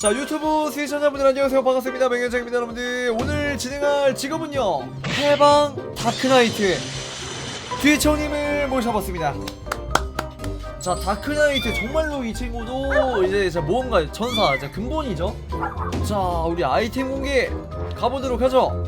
자 유튜브 시청자분들 안녕하세요. 반갑습니다. 맹현장입니다 여러분들. 오늘 진행할 직업은요. 해방 다크나이트. 뒤청님을 모셔봤습니다. 자 다크나이트 정말로 이 친구도 이제 자 무언가 전사 자 근본이죠. 자 우리 아이템 공개 가보도록 하죠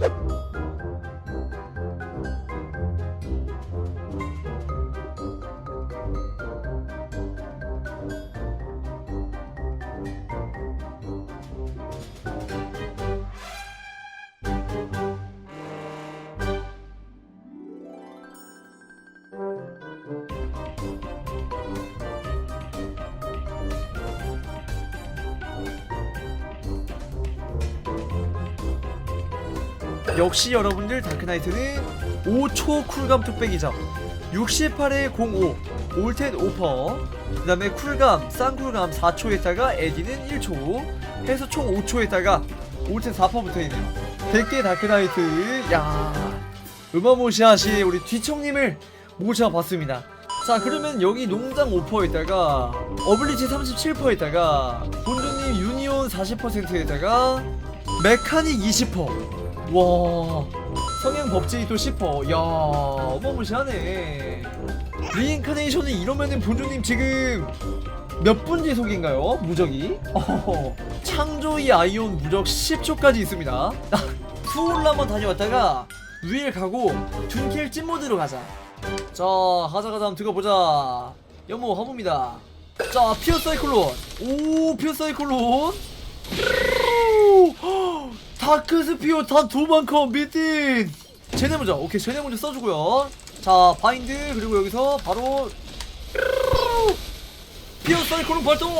역시 여러분들 다크나이트는 5초 쿨감 뚝배기죠. 68에 05 올텐 오퍼 그 다음에 쿨감 쌍쿨감 4초에다가 에디는 1초 해서 총 5초에다가 올텐 4퍼 붙어있네요. 100개 다크나이트. 야 어마무시하시 우리 뒤청님을 모셔봤습니다. 자 그러면 여기 농장 5%에다가 어블리티 37%에다가 본주님 유니온 40%에다가 메카닉 20% 와 성향 법제이 또 10%. 야 어마무시하네. 리인카네이션은 이러면은 본주님 지금 몇 분 지속인가요? 무적이? 어허허. 창조이 아이온 무적 10초까지 있습니다. 투올라 한번 다녀왔다가 위에 가고 둔킬 찐모드로 가자. 자 가자 가자 한번 들어보자. 연모 화무입니다. 자 피어 사이클론. 오 피어 사이클론. 다크 스피어 단 두만큼 미팅 제네 먼저 오케이 제네 먼저 써주고요. 자 바인드 그리고 여기서 바로 피어 사이클론 발동!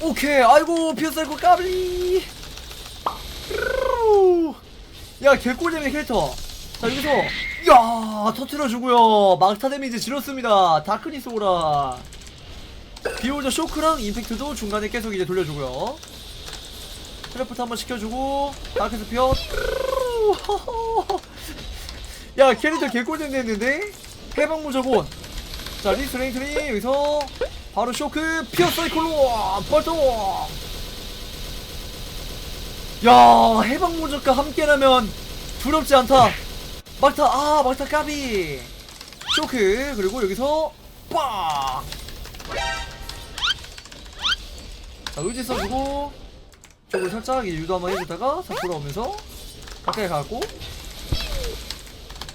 오케이 아이고 피어 사이클 까비! 야 개꿀잼의 캐릭터. 자 여기서 야 터트려주고요. 막타 데미지 지렸습니다. 다크니스 오라 비오저 쇼크랑 임팩트도 중간에 계속 이제 돌려주고요. 트래프트 한번 시켜주고 다크스피어. 야 캐릭터 개꿀잼 됐는데 해방 무조건. 자 리스 랭크니 여기서 바로 쇼크 피어 사이클로 벌떡. 야 해방 무적과 함께라면 두렵지 않다. 막타 아 막타 까비. 쇼크 그리고 여기서 빵. 자 의지 써주고 쪽을 살짝 유도 한번 해주다가 싹 돌아오면서 가까이 가고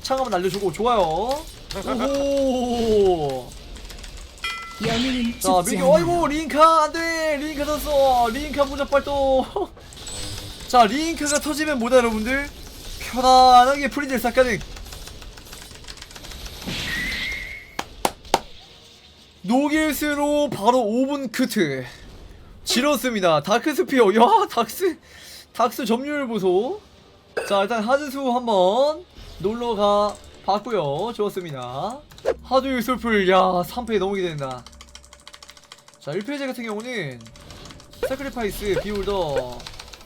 창 한번 날려주고 좋아요. 오호 자 죽지 밀기. 않아. 어이구 링카 안돼! 링카 졌어. 링카 무적 발동 자 링카가 터지면 뭐다 여러분들? 편안하게 프리딜 싹 가능. 노길스로 바로 5분 크트 지렸습니다. 다크스피어. 야 닥스 닥스 점유율 보소. 자 일단 하드수 한번 놀러 가 봤고요. 좋았습니다. 하드 유술풀 야 3패 너무 기대된다. 자 1페이지 같은 경우는 사크리파이스 비올더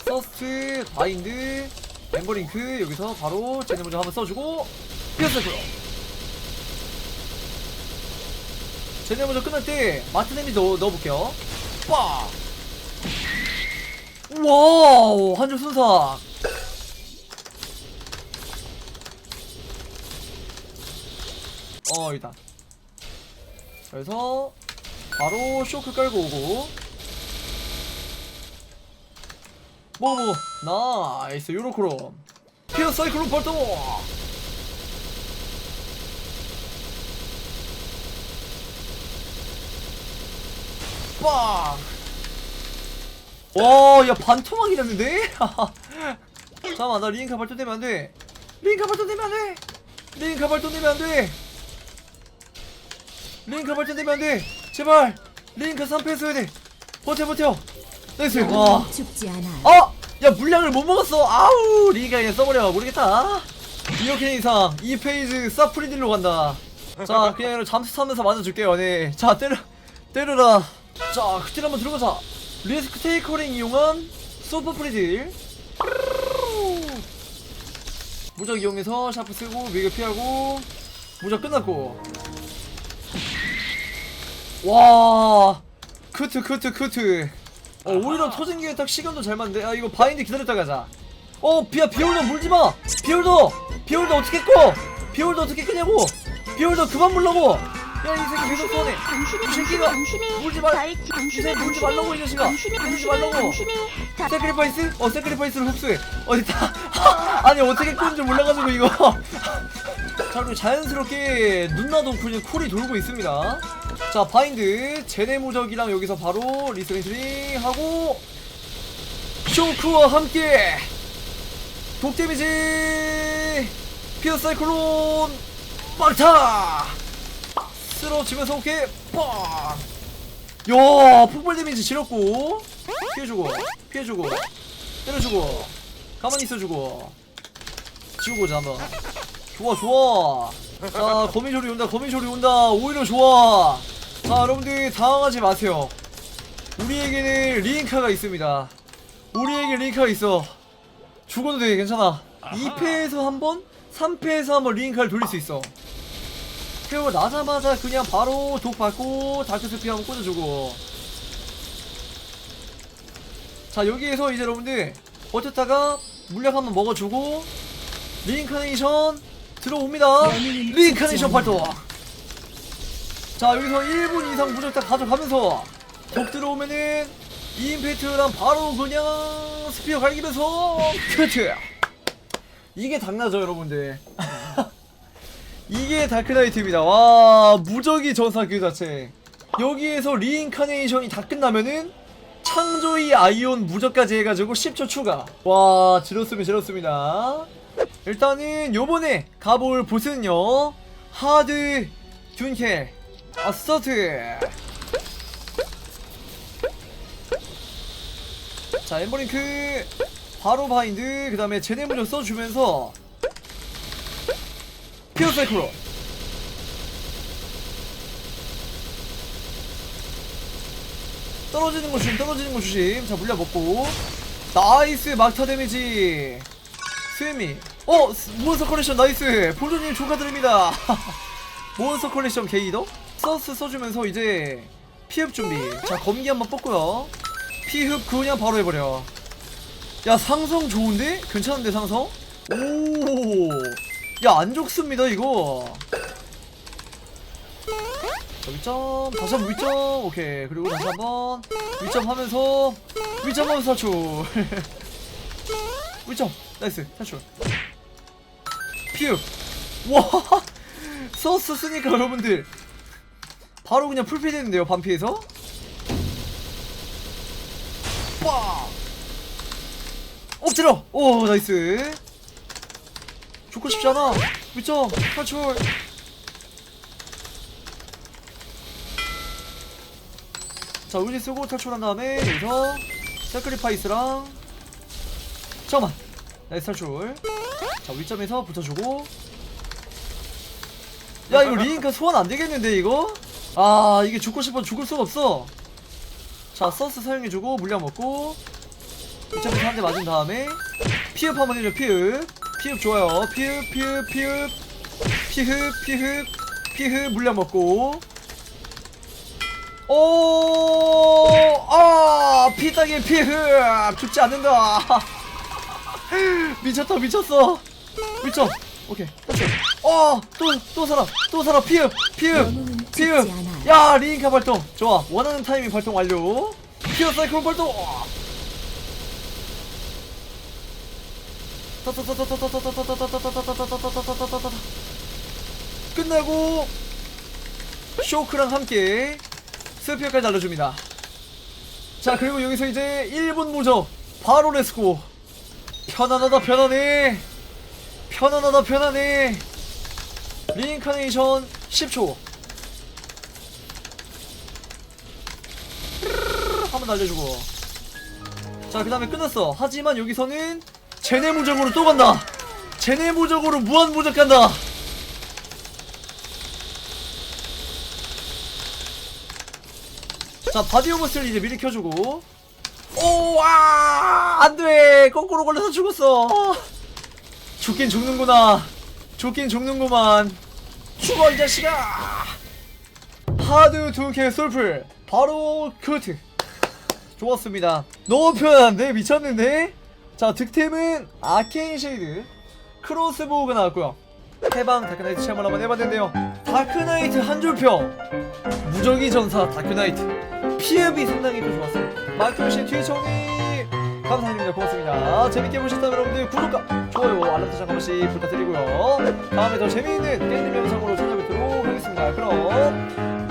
서스트 바인드 엠버링크 여기서 바로 제네 먼저 한번 써주고 피어스크로. 제네 먼저 끝날 때 마트 데미지 넣어, 넣어볼게요. 빠 와우 한줄 순삭. 어 일단 그래서 바로 쇼크 깔고 오고. 뭐뭐. 나이스 요로크롬. 피어 사이클론 발동! 빵 와, 야 반토막이 났는데? 잠깐만, 나 리인카 발동되면 안 돼. 리인카 발동되면 안 돼. 리인카 발동되면 안 돼. 리인카 발동되면 안 돼. 제발. 리인카 3패 했어야 돼. 버텨, 버텨. 나이스. 와. 죽지 않아. 아! 야, 물량을 못 먹었어. 아우! 리인카 그냥 써버려. 모르겠다. 이렇게 이상 2페이지 사프리딜로 간다. 자, 그냥 잠수 타면서 맞아줄게요. 네. 자, 때려, 때려라. 자, 그때 한번 들어가자. 리스크 테이커링 이용한 소프 프리딜. 무적 이용해서 샤프 쓰고 위에 피하고 무적 끝났고. 와 크트 크트 크트. 어 오히려 터진 게 딱 시간도 잘 맞는데? 아 이거 바인드 기다렸다 가자. 어 비야 비올더 물지마! 비올더! 비올더 어떻게 꺼? 비올더 어떻게 끄냐고! 비올더 그만 물라고 야이 새끼 계속 쏘네 이 새끼가 물지 말 날- 이 새끼 물지 말라고 이 자식아 물지 말라고. 세크리파이스? 어 세크리파이스를 흡수해. 어디 다 아니 어떻게 끄는 줄 몰라가지고 이거. 자 그리고 자연스럽게 눈나도 그냥 쿨이 돌고 있습니다. 자 바인드. 제네 무적이랑 여기서 바로 리스렌트링 하고 쇼크와 함께 독 데미지 피어 사이클론 막타 쓰러지면서 오케이 빵 야, 폭발 데미지 지렸고. 피해주고 피해주고 때려주고 가만히 있어주고. 지우고자 한번. 좋아 좋아. 자 거미줄이 온다 거미줄이 온다. 오히려 좋아. 자 여러분들 당황하지 마세요. 우리에게는 리인카가 있습니다. 우리에게 리인카가 있어. 죽어도 돼 괜찮아. 2패에서 한번 3패에서 한번 리인카를 돌릴 수 있어 태우가 나자마자 그냥 바로 독 받고 다크스피 한번 꽂아주고. 자 여기에서 이제 여러분들 버텼다가 물약 한번 먹어주고 리인카네이션 들어옵니다. 리인카네이션 발동 자 여기서 1분 이상 무적 다 가져가면서 독 들어오면은 임팩트랑 바로 그냥 스피어 갈기면서 큐트 이게 당나죠 여러분들 이게 다크나이트입니다. 와 무적이 전사 그 자체. 여기에서 리인카네이션이 다 끝나면은 창조의 아이온 무적까지 해가지고 10초 추가. 와 지렸으면 지렸습니다. 일단은 요번에 가볼 보스는요 하드 둔켈 아스터트. 자 엠버링크 바로 바인드 그 다음에 제네 무적 써주면서 피어 사이클론 떨어지는 거 조심 떨어지는 거 조심. 자 물량 먹고. 나이스 막타 데미지. 스미. 어 스- 몬스터 컬렉션 나이스. 볼조님 축하드립니다. 몬스터 컬렉션 게이더? 서스 써주면서 이제 피흡 준비. 자 검기 한번 뽑고요. 피흡 그냥 바로 해버려. 야 상성 좋은데? 괜찮은데 상성? 오 야 안 좋습니다 이거. 자 위점. 다시 한번 위점. 오케이. 그리고 다시 한번 위점 하면서 위점 하면서 탈출. 위점. 나이스. 탈출. 피읍 와. 서스 쓰니까 여러분들. 바로 그냥 풀피 되는데요 반피에서? 빵 엎드려 오 나이스 죽고 싶지 않아. 위점 탈출. 자 의지 쓰고 탈출한 다음에 여기서 세크리파이스랑 잠깐만. 나이스 탈출. 자 위점에서 붙여주고. 야 이거 리인카 소환 안되겠는데 이거? 아 이게 죽고 싶어 죽을 수가 없어. 자 서스 사용해주고 물량 먹고 위점에서 한 대 맞은 다음에 피흡 한번 해줘 피흡 피흡 좋아요 피흡 피흡 피흡 피흡 피흡 피흡 물량 먹고 오, 아, 피따기 피흡 죽지 않는다. 미쳤다, 미쳤어. 미쳐. 오케이. 어, 또, 또 살아, 또 살아. 피흡, 피흡, 피흡. 야, 리인카 발동. 좋아. 원하는 타이밍 발동 완료. 피어 사이클론 발동. 끝나고 쇼크랑 함께 스피어까지 날려줍니다. 자 그리고 여기서 이제 1분 무적 바로 레스고. 편안하다 편안해. 편안하다 편안해. 리인카네이션 10초. 한번 날려주고. 자 그 다음에 끝났어. 하지만 여기서는 제네 무적으로 또 간다. 제네 무적으로 무한 무적 간다. 자 바디 오버스를 이제 미리 켜주고. 오와 안돼! 거꾸로 걸려서 죽었어. 죽긴 죽는구나. 죽긴 죽는구만. 죽어 이 자식아! 하드 두개 솔플. 바로 큐트. 좋았습니다. 너무 편한데? 미쳤는데 자 득템은 아케인 쉐이드. 크로스보우가 나왔고요. 해방 다크나이트 체험을 한번 해봤는데요. 다크나이트 한 줄평 무적의 전사 다크나이트. 피흡이 상당히 또 좋았어요. 트위치 형님 감사드립니다. 고맙습니다. 재밌게 보셨다면 여러분들 구독과 좋아요 알람 설정 한 번씩 부탁드리고요. 다음에 더 재미있는 게임 영상으로 찾아뵙도록 하겠습니다. 그럼